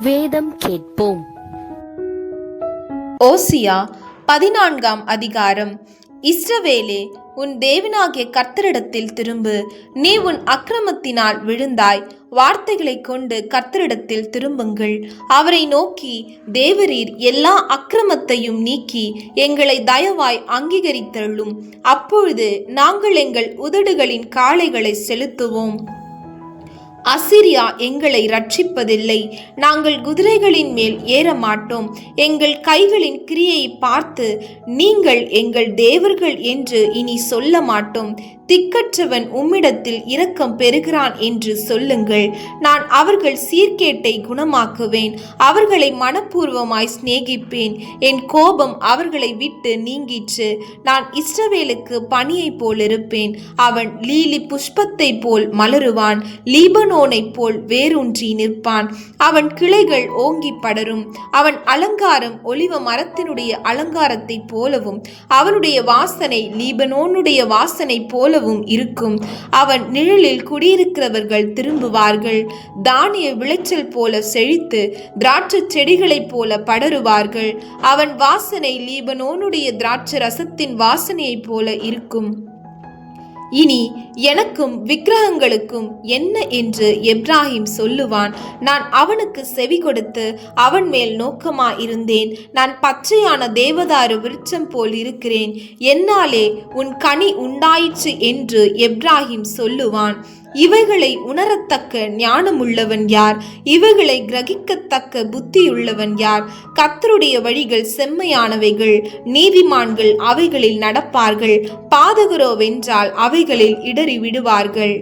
வேதம் கேட்போம். ஓசியா பதினான்காம் அதிகாரம். இஸ்ரவேலே உன் தேவனாகிய கர்த்தரிடத்தில் திரும்பு. நீ உன் அக்கிரமத்தினால் விழுந்தாய். வார்த்தைகளைக் கொண்டு கர்த்தரிடத்தில் திரும்புங்கள். அவரை நோக்கி தேவரீர் எல்லா அக்கிரமத்தையும் நீக்கி எங்களை தயவாய் அங்கீகரித்தள்ளும் அப்பொழுது நாங்கள் எங்கள் உதடுகளின் காளைகளை செலுத்துவோம். அசிரியா எங்களை ரட்சிப்பதில்லை நாங்கள் குதிரைகளின் மேல் ஏற மாட்டோம் எங்கள் கைகளின் கிரியை பார்த்து நீங்கள் எங்கள் தேவர்கள் என்று இனி சொல்ல மாட்டோம் திக்கற்றவன் உம்மிடத்தில் இரக்கம் பெறுகிறான் என்று சொல்லுங்கள். நான் அவர்கள் சீர்கேட்டை குணமாக்குவேன். அவர்களை மனப்பூர்வமாய் சிநேகிப்பேன். என் கோபம் அவர்களை விட்டு நீங்கிற்று. நான் இஸ்ரவேலுக்கு பனியைப் போல் இருப்பேன். அவன் லீலி புஷ்பத்தைப் போல் மலருவான். லீபனோனைப் போல் வேரூன்றி நிற்பான். அவன் கிளைகள் ஓங்கி படரும். அவன் அலங்காரம் ஒலிவ மரத்தினுடைய அலங்காரத்தைப் போலவும் அவனுடைய வாசனை லீபனோனுடைய வாசனை போலவும் இருக்கும். அவன் நிழலில் குடியிருக்கிறவர்கள் திரும்புவார்கள். தானிய விளைச்சல் போல செழித்து திராட்சை செடிகளைப் போல படருவார்கள். அவன் வாசனை லீபனோனுடைய திராட்சை ரசத்தின் வாசனையைப் போல இருக்கும். இனி எனக்கும் விக்கிரகங்களுக்கும் என்ன என்று எப்ராஹிம் சொல்லுவான். நான் அவனுக்கு செவி கொடுத்து அவன் மேல் நோக்கமா இருந்தேன் நான் பச்சையான தேவதாரு விருட்சம் போல் இருக்கிறேன். என்னாலே உன் கனி உண்டாயிற்று என்று எப்ராஹிம் சொல்லுவான். இவைகளை உணரத்தக்க ஞானமுள்ளவன் யார்? இவைகளை கிரகிக்கத்தக்க புத்தியுள்ளவன் யார்? கத்தருடைய வழிகள் செம்மையானவைகள் நீதிமான்கள் அவைகளில் நடப்பார்கள். பாதகரோ வென்றால் அவைகளில் இடறி விடுவார்கள்